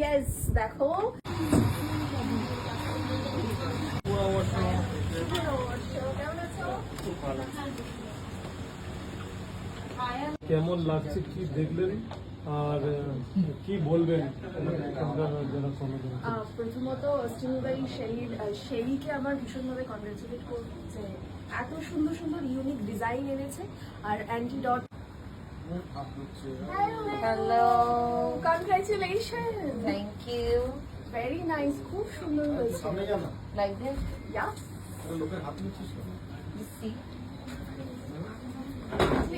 Yes দেখো। কেমন লাগছে কি দেখলেন? আর কি বলবেন? প্রথমত অস্টিনিবাই শেরির শেরিকে আমার ভীষণভাবে কংগ্রেচুলেট করব যে এত সুন্দর সুন্দর ইউনিক ডিজাইন এনেছে। আর Antidote Hello. Congratulation Thank you. Very nice খুব সুন্দর হয়েছে Like this? Yeah You see?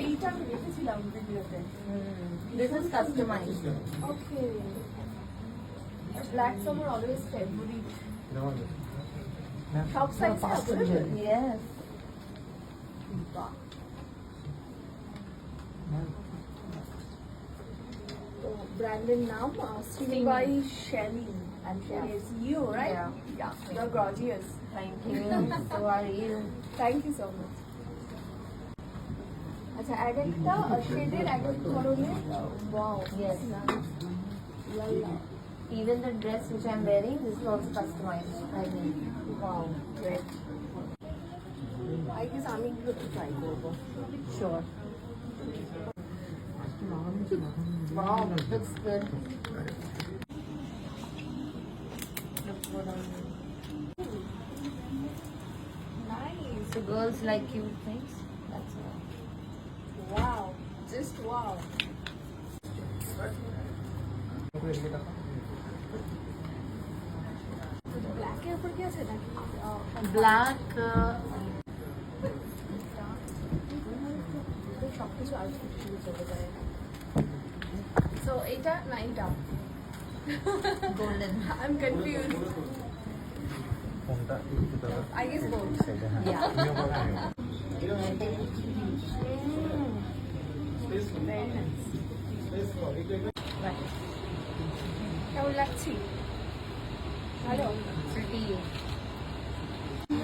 এইটা আমি দেখেছিলাম ভিডিওতে Mm. This is customized. Okay black আমার অলওয়েজ ফেভারিট সব সাইজ অ্যাভেলেবল Yes. তো ব্র্যান্ডের নাম সিনিবাই Shelly and Shelly is you, right? Yeah. Yeah, you're gorgeous. Thank you. so are you? Thank you so much. আচ্ছা এক একটা শেডের এক এক ধরনের wow Yes. Even the dress which I'm wearing, this is also customized. I mean, wow great I guess আমি এগুলো একটু ট্রাই করবো sure. Wow, looks good. Looks good on you. Nice So girls like cute things. That's all. Wow just wow ব্ল্যাকের উপর কি আছে নাকি Black. Uh, সব কিছু আর্টিফিশিয়ালি চলে যায় so এটা না এটা golden. I am confuse I guess both Yeah. কেমন লাগছি ভালো Pretty.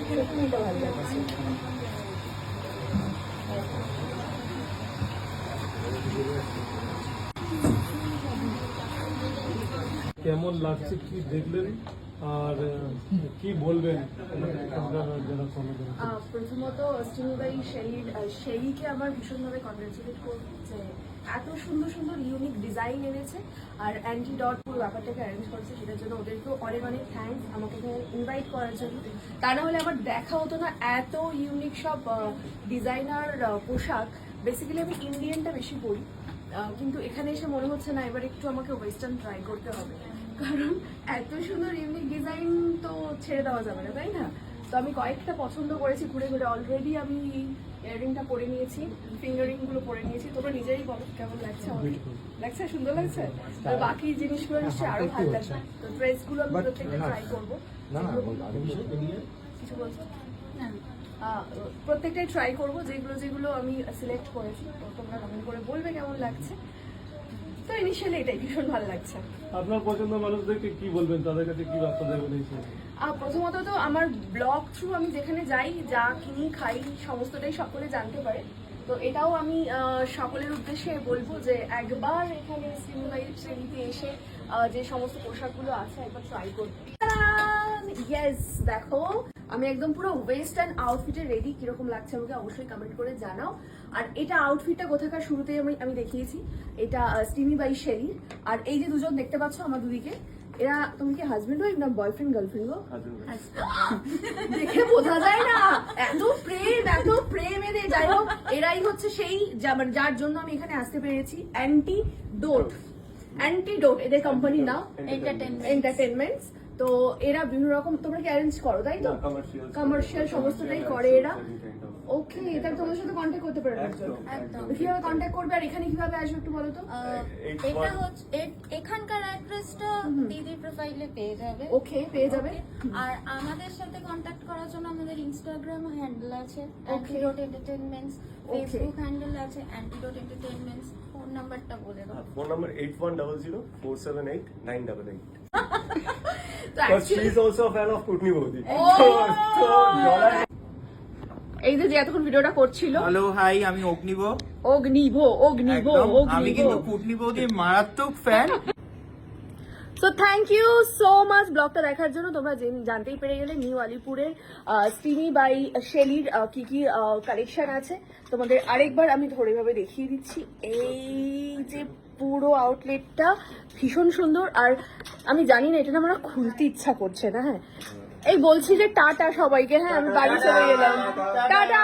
সত্যি এটা ভালো লাগছে কেমন লাগছে, কি দেখলেন, আর, কি বলবেন? প্রথমত আমার ভীষণভাবে কংগ্রেচুলেট করব যে এত সুন্দর সুন্দর ইউনিক ডিজাইন এনেছে। আর অ্যান্টি ডট পুরো ব্যাপারটাকে অ্যারেঞ্জ করেছে, সেটার জন্য ওদেরকেও অনেক অনেক থ্যাঙ্কস আমাকে এখানে ইনভাইট করার জন্য। তা না হলে আমার দেখা হতো না, এত ইউনিক সব ডিজাইনার পোশাক। বেসিক্যালি আমি ইন্ডিয়ানটা বেশি পরি। কিন্তু এখানে এসে মনে হচ্ছে না, এবার একটু আমাকে ওয়েস্টার্ন ট্রাই করতে হবে। কারণ এত সুন্দর ইউনিক ডিজাইন তো ছেড়ে দেওয়া যাবে না তাই না? তো আমি কয়েকটা পছন্দ করেছি ঘুরে ঘুরে। অলরেডি আমি ইয়াররিংটা পরে নিয়েছি ফিঙ্গারিংগুলো পরে নিয়েছি। তোমরা নিজেই বলো কেমন লাগছে লাগছে? সুন্দর লাগছে? আর বাকি জিনিসগুলো নিশ্চয়ই আরও ভালো লাগছে তো ড্রেসগুলো আমি প্রত্যেকটা ট্রাই করব। কিছু বলছো? প্রত্যেকটাই ট্রাই করব। যেগুলো যেগুলো আমি সিলেক্ট করেছি তো তোমরা কমেন্ট করে বলবে কেমন লাগছে। তো ইনিশিয়ালি এটাই ভীষণ ভালো লাগছে। আপনার পছন্দ মানুষদেরকে কি বলবেন? তাদের কাছে কি বার্তা দেবেন এই প্রথমত তো আমার ব্লগ থ্রু আমি যেখানে যাই যা কিনি খাই সমস্তটাই সকলে জানতে পারে। তো এটাও আমি সকলের উদ্দেশ্যে বলব যে একবার এখানে সিনেমাই শ্রেণীতে এসে যে সমস্ত পোশাকগুলো আছে একবার ট্রাই করবে ইয়েস দেখো। আমি একদম পুরো ওয়েস্টার্ন আউটফিটে রেডি কীরকম লাগছে আমাকে অবশ্যই কমেন্ট করে জানাও। আর এটা আউটফিটটা কোথাকার শুরুতেই আমি আমি দেখিয়েছি। এটা স্টিমি বাই শেরি আর এই যে দুজন দেখতে পাচ্ছ আমার দুদিকে এরা তুমি কি হাজবেন্ড ওয়াইফ না বয়ফ্রেন্ড গার্লফ্রেন্ড গো? দেখে বোঝা যায় না। এত প্রেম এত প্রেম এদের যাই হোক এরাই হচ্ছে সেই মানে যার জন্য আমি এখানে আসতে পেরেছি। অ্যান্টি ডোট অ্যান্টি ডোট এদের কোম্পানি নাম। এন্টারটেনমেন্টস তো এরা বিভিন্ন রকম তোমরা কি অ্যারেঞ্জ করো তাই তো? কমার্শিয়াল সমস্তটাই করে এরা? ওকে তাহলে তোমাদের সাথে কন্ট্যাক্ট করতে পারবে কীভাবে কন্ট্যাক্ট করবে আর এখানে কীভাবে আসবে একটু বলো তো? এটা হচ্ছে এখানকার অ্যাড্রেসটা দিদির প্রোফাইলে পেয়ে যাবে। ওকে পেয়ে যাবে। আর আমাদের সাথে কন্ট্যাক্ট করার জন্য আমাদের ইনস্টাগ্রাম হ্যান্ডেল আছে অ্যান্টিডোট এন্টারটেনমেন্টস ফেসবুক হ্যান্ডেল আছে অ্যান্টিডোট এন্টারটেনমেন্টস ফোন নাম্বারটা বলে দাও। Phone number eight one double zero four seven eight nine double eight এই যে যে এতক্ষণ ভিডিওটা করছিল। হ্যালো হাই আমি অগ্নিব। অগ্নিভ অগ্নিভ একদম আমি কিন্তু কুটনি বৌদির মারাত্মক fan so thank you so much ব্লগটা দেখার জন্য। তোমরা জানতেই পেরে গেলে, নিউ আলিপুরের স্টিমি বাই শেলির কি কি কালেকশন আছে। তোমাদের আরেকবার আমি ধরে ভাবে দেখিয়ে দিচ্ছি। এই যে পুরো আউটলেটটা ভীষণ সুন্দর। আর আমি জানি না, এটা না আমার খুলতে ইচ্ছা করছে না হ্যাঁ? এই বলছি যে টাটা সবাইকে হ্যাঁ আমি বাড়ি চলে গেলাম। টাটা!